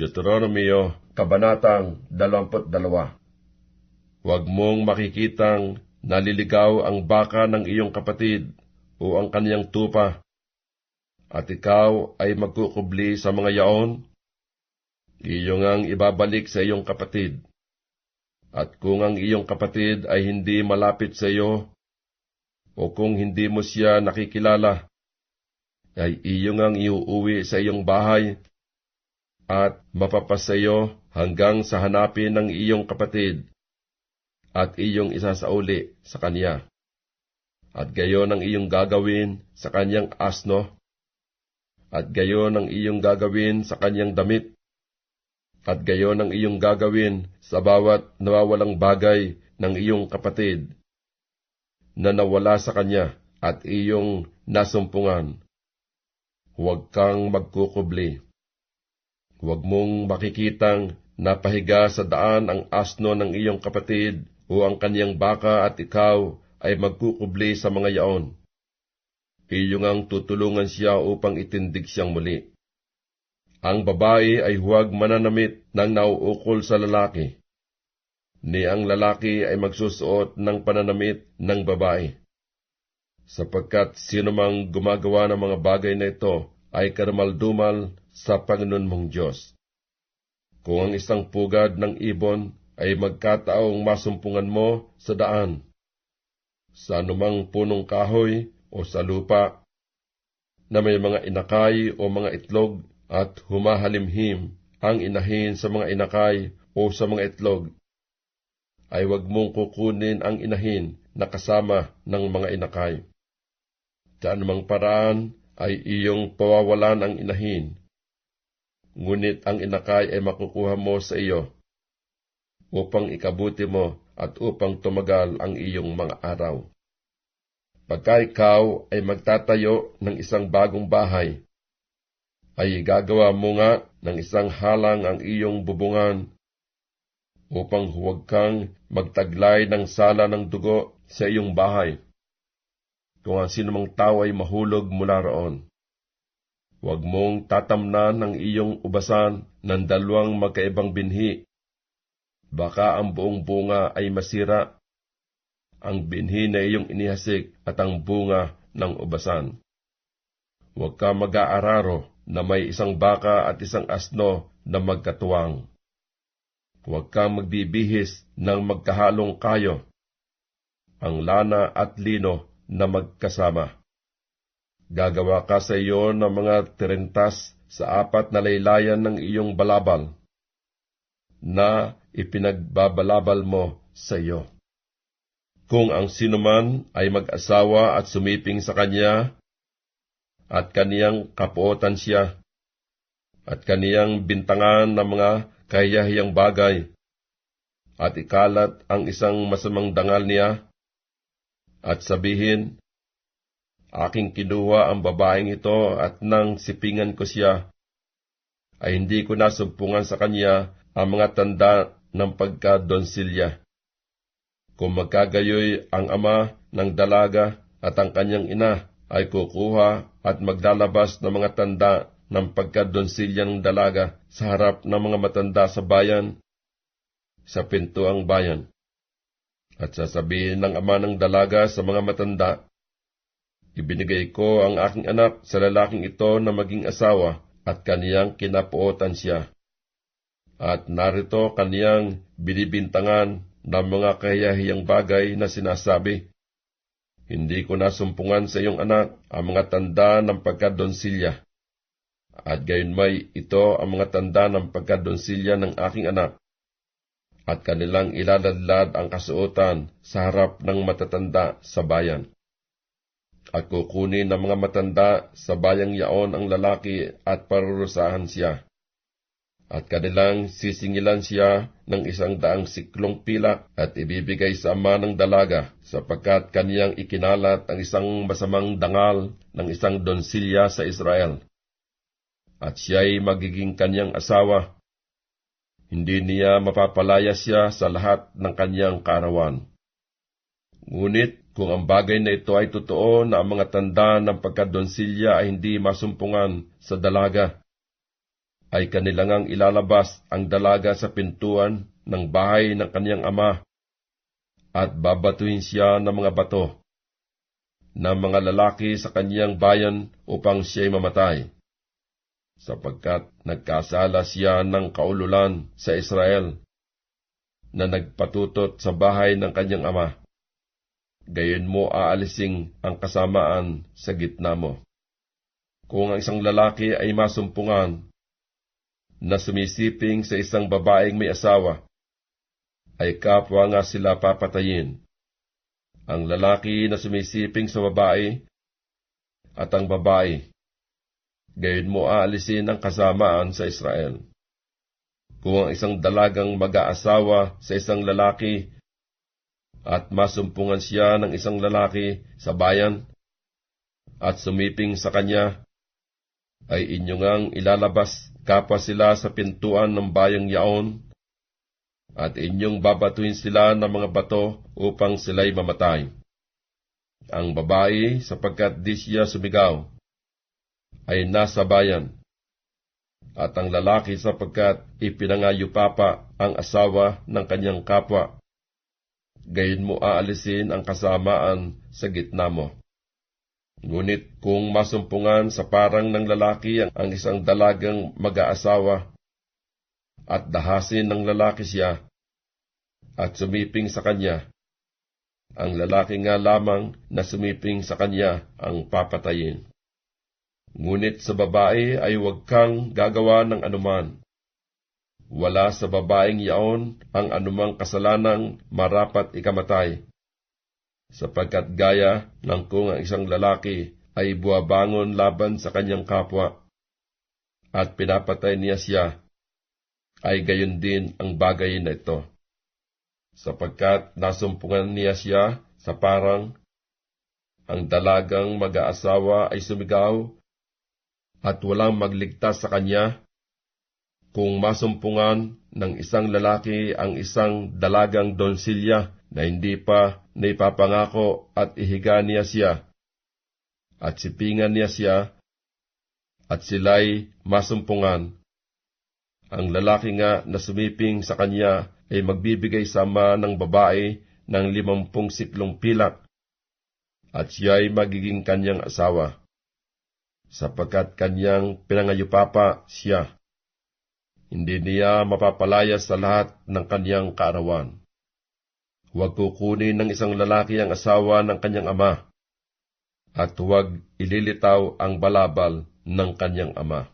Deuteronomio, Kabanatang 22 Huwag mong makikitang naliligaw ang baka ng iyong kapatid o ang kaniyang tupa, at ikaw ay magkukubli sa mga yaon, iyo ngang ibabalik sa iyong kapatid. At kung ang iyong kapatid ay hindi malapit sa iyo, o kung hindi mo siya nakikilala, ay iyo ngang iuuwi sa iyong bahay, at mapapasayo hanggang sa hanapin ng iyong kapatid, at iyong isasauli sa kanya. At gayon ang iyong gagawin sa kanyang asno, at gayon ang iyong gagawin sa kanyang damit, at gayon ang iyong gagawin sa bawat nawawalang bagay ng iyong kapatid na nawala sa kanya at iyong nasumpungan. Huwag kang magkukubli. Huwag mong makikitang napahiga sa daan ang asno ng iyong kapatid o ang kanyang baka at ikaw ay magkukubli sa mga yaon. Iyong ang tutulungan siya upang itindig siyang muli. Ang babae ay huwag mananamit ng nauukol sa lalaki, ni ang lalaki ay magsusuot ng pananamit ng babae. Sapagkat sino mang gumagawa ng mga bagay na ito ay karamaldumal sa Panginoon mong Diyos. Kung ang isang pugad ng ibon ay magkataong masumpungan mo sa daan, sa anumang punong kahoy o sa lupa, na may mga inakay o mga itlog at humahalimhim ang inahin sa mga inakay o sa mga itlog, ay wag mong kukunin ang inahin na kasama ng mga inakay. Sa anumang paraan ay iyong pawawalan ang inahin, ngunit ang inakay ay makukuha mo sa iyo, upang ikabuti mo at upang tumagal ang iyong mga araw. Pagka ikaw ay magtatayo ng isang bagong bahay, ay gagawa mo nga ng isang halang ang iyong bubungan upang huwag kang magtaglay ng sala ng dugo sa iyong bahay. Kung ang sinumang tao ay mahulog mula roon, huwag mong tatamnan ang iyong ubasan ng dalawang magkaibang binhi. Baka ang buong bunga ay masira, ang binhi na iyong inihasik at ang bunga ng ubasan. Huwag ka mag-aararo na may isang baka at isang asno na magkatuwang. Huwag kang magbibihis ng magkahalong kayo, ang lana at lino na magkasama. Gagawa ka sa iyo ng mga tirentas sa apat na laylayan ng iyong balabal, na ipinagbabalabal mo sa iyo. Kung ang sinuman ay mag-asawa at sumiping sa kanya, at kaniyang kapuotan siya, at kaniyang bintangan ng mga kahiyahiyang bagay, at ikalat ang isang masamang dangal niya, at sabihin, Aking kinuha ang babaeng ito at nang sipingan ko siya, ay hindi ko nasumpungan sa kanya ang mga tanda ng pagkadonsilya. Kung magkagayoy ang ama ng dalaga at ang kanyang ina, ay kukuha at maglalabas ng mga tanda ng pagkadonsilya ng dalaga sa harap ng mga matanda sa bayan, sa pintuang bayan. At sasabihin ng ama ng dalaga sa mga matanda, Ibinigay ko ang aking anak sa lalaking ito na maging asawa at kaniyang kinapuotan siya. At narito kaniyang binibintangan ng mga kahiyahiyang bagay na sinasabi, Hindi ko nasumpungan sa iyong anak ang mga tanda ng pagkadonsilya. At gayon may ito ang mga tanda ng pagkadonsilya ng aking anak. At kanilang ilaladlad ang kasuotan sa harap ng matatanda sa bayan at kukunin ng mga matanda sa bayang yaon ang lalaki at parurusahan siya. At kanilang sisingilan siya ng isang daang siklong pilak at ibibigay sa ama ng dalaga sapagkat kaniyang ikinalat ang isang masamang dangal ng isang donsilya sa Israel. At siya'y magiging kanyang asawa. Hindi niya mapapalaya siya sa lahat ng kanyang karawan. Ngunit kung ang bagay na ito ay totoo na ang mga tanda ng pagkadonsilya ay hindi masumpungan sa dalaga, ay kanilangang ilalabas ang dalaga sa pintuan ng bahay ng kaniyang ama at babatuhin siya ng mga bato ng mga lalaki sa kaniyang bayan upang siya'y mamatay, sapagkat nagkasala siya ng kaululan sa Israel na nagpatutot sa bahay ng kanyang ama. Gayon mo aalising ang kasamaan sa gitna mo. Kung ang isang lalaki ay masumpungan na sumisiping sa isang babaeng may asawa, ay kapwa nga sila papatayin. Ang lalaki na sumisiping sa babae at ang babae, gayon mo aalisin ang kasamaan sa Israel. Kung ang isang dalagang mag-aasawa sa isang lalaki at masumpungan siya ng isang lalaki sa bayan at sumiping sa kanya, ay inyong ilalabas kapwa sila sa pintuan ng bayang yaon at inyong babatuhin sila ng mga bato upang sila'y mamatay. Ang babae, sapagkat di siya sumigaw, ay nasa bayan, at ang lalaki sapagkat ipinangayupapa ang asawa ng kanyang kapwa. Gayon mo aalisin ang kasamaan sa gitna mo. Ngunit kung masumpungan sa parang ng lalaki ang isang dalagang mag-aasawa, at dahasin ng lalaki siya, at sumiping sa kanya, ang lalaki nga lamang na sumiping sa kanya ang papatayin. Ngunit sa babae ay huwag kang gagawa ng anuman. Wala sa babaeng yaon ang anumang kasalanang marapat ikamatay, sapagkat gaya ng kung ang isang lalaki ay buwabangon laban sa kanyang kapwa, at pinapatay niya siya, ay gayon din ang bagay na ito. Sapagkat nasumpungan niya siya sa parang ang dalagang mag-aasawa ay sumigaw at walang magligtas sa kanya kung masumpungan ng isang lalaki ang isang dalagang donsilya na hindi pa naipapangako at ihiga niya siya at sipingan niya siya at sila'y masumpungan. Ang lalaki nga na sumiping sa kanya ay magbibigay sama ng babae ng limampung siklong pilak, at siya ay magiging kanyang asawa, sapagkat kanyang pinangayupapa siya. Hindi niya mapapalaya sa lahat ng kanyang kaarawan. Huwag kukunin ng isang lalaki ang asawa ng kanyang ama, at huwag ililitaw ang balabal ng kanyang ama.